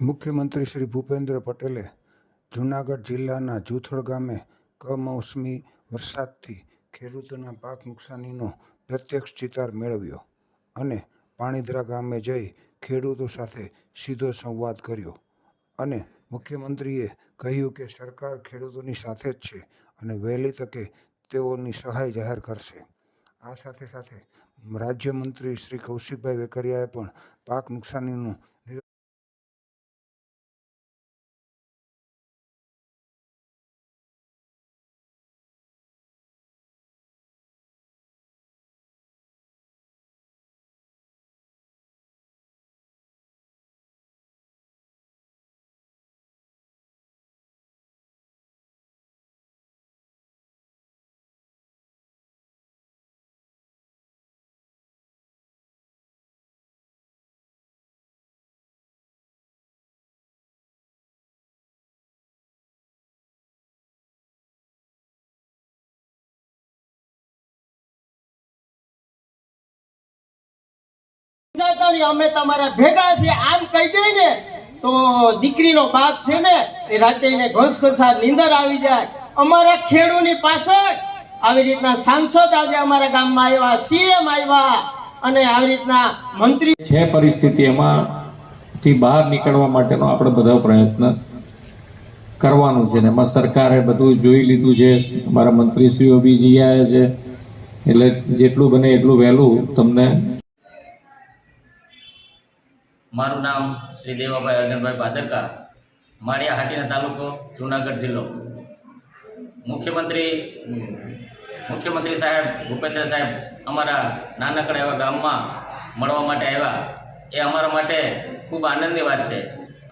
મુખ્યમંત્રી શ્રી ભૂપેન્દ્ર પટેલે જૂનાગઢ જિલ્લાના જૂથળ ગામે કમોસમી વરસાદથી ખેડૂતોના પાક નુકસાનીનો પ્રત્યક્ષ ચિતાર મેળવ્યો અને પાણીધરા ગામે જઈ ખેડૂતો સાથે સીધો સંવાદ કર્યો. અને મુખ્યમંત્રીએ કહ્યું કે સરકાર ખેડૂતોની સાથે જ છે અને વહેલી તકે તેઓની સહાય જાહેર કરશે. આ સાથે સાથે રાજ્યમંત્રી શ્રી કૌશિકભાઈ વેકરિયાએ પણ પાક નુકસાનીનું અમે તમારા ભેગા છે આમ કહી દે ને, તો દીકરીનો બાપ છે ને, એ રાતે એને ઘસઘસા નીંદર આવી જાય. અમારા ખેડૂની પાછળ આવી રીતના સાંસદ આજે અમારા ગામમાં આવ્યા, સીએમ આવ્યા, અને આવી રીતના મંત્રી છે પરિસ્થિતિ એમાંથી બહાર નીકળવા માટેનો આપણે બધા પ્રયત્ન કરવાનું છે ને. એમાં સરકારે બધું જોઈ લીધું છે. અમારા મંત્રીશ્રીઓ બી જઈ આવ્યા છે. એટલે જેટલું બને એટલું વહેલું તમને મારું નામ શ્રી દેવાભાઈ અર્જનભાઈ ભાદરકા માળિયા હાટીના તાલુકો જૂનાગઢ જિલ્લો. મુખ્યમંત્રી મુખ્યમંત્રી સાહેબ ભૂપેન્દ્ર સાહેબ અમારા નાનકડા એવા ગામમાં મળવા માટે આવ્યા. એ અમારા માટે ખૂબ આનંદની વાત છે.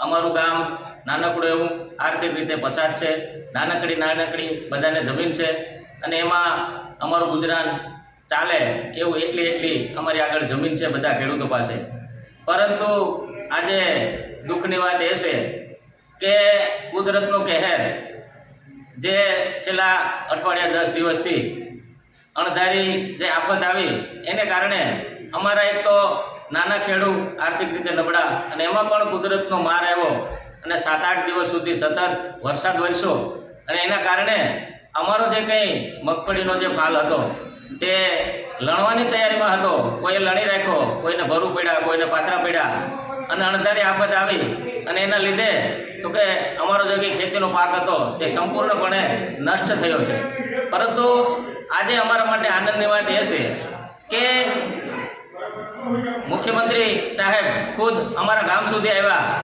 અમારું ગામ નાનકડું એવું આર્થિક રીતે પછાત છે. નાનકડી નાનકડી બધાને જમીન છે. અને એમાં અમારું ગુજરાન ચાલે એવું એટલી એટલી અમારી આગળ જમીન છે બધા ખેડૂતો પાસે. પરંતુ આજે દુઃખની વાત એ છે કે કુદરતનો કહેર જે છેલ્લા અઠવાડિયા દસ દિવસથી અણધારી જે આફત આવી એને કારણે અમારા એક તો નાના ખેડૂત આર્થિક રીતે નબળા અને એમાં પણ કુદરતનો માર આવ્યો અને સાત આઠ દિવસ સુધી સતત વરસાદ વરસ્યો અને એના કારણે અમારો જે કંઈ મગફળીનો જે ફાલ હતો તે લણવાની તૈયારીમાં હતો. કોઈએ લણી રાખ્યો, કોઈને ભરું પડ્યા, કોઈને પાથરા પડ્યા. અને અણધારી આફત આવી. અને એના લીધે તો કે અમારો જે ખેતીનો પાક હતો, તે સંપૂર્ણપણે નષ્ટ થયો છે. પરંતુ આજે અમારા માટે આનંદની વાત એ છે કે મુખ્યમંત્રી સાહેબ ખુદ અમારા ગામ સુધી આવ્યા.